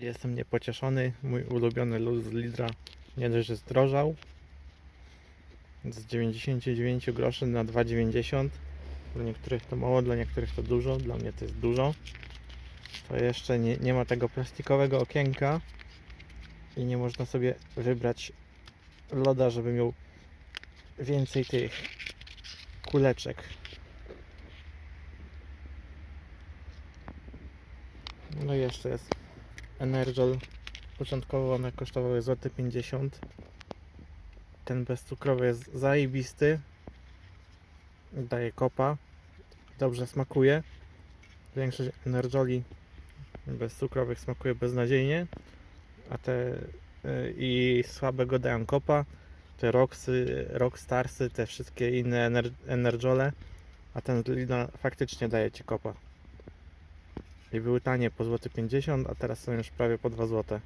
Jestem niepocieszony. Mój ulubiony luz z Lidra nie dość, że zdrożał. Z 99 groszy na 2,90. Dla niektórych to mało, dla niektórych to dużo. Dla mnie to jest dużo. To jeszcze nie, nie ma tego plastikowego okienka. I nie można sobie wybrać loda, żeby miał więcej tych kuleczek. No i jeszcze jest Energol. Początkowo one kosztowały złoty 50. Ten bezcukrowy jest zajebisty. Daje kopa. Dobrze smakuje. Większość Energoli bezcukrowych smakuje beznadziejnie. A te y, i słabego dają kopa. Te Roxy, Rockstarsy, te wszystkie inne ener Energole. A ten Lidla faktycznie daje ci kopa. I były tanie po złoty 50, a teraz są już prawie po 2 złote.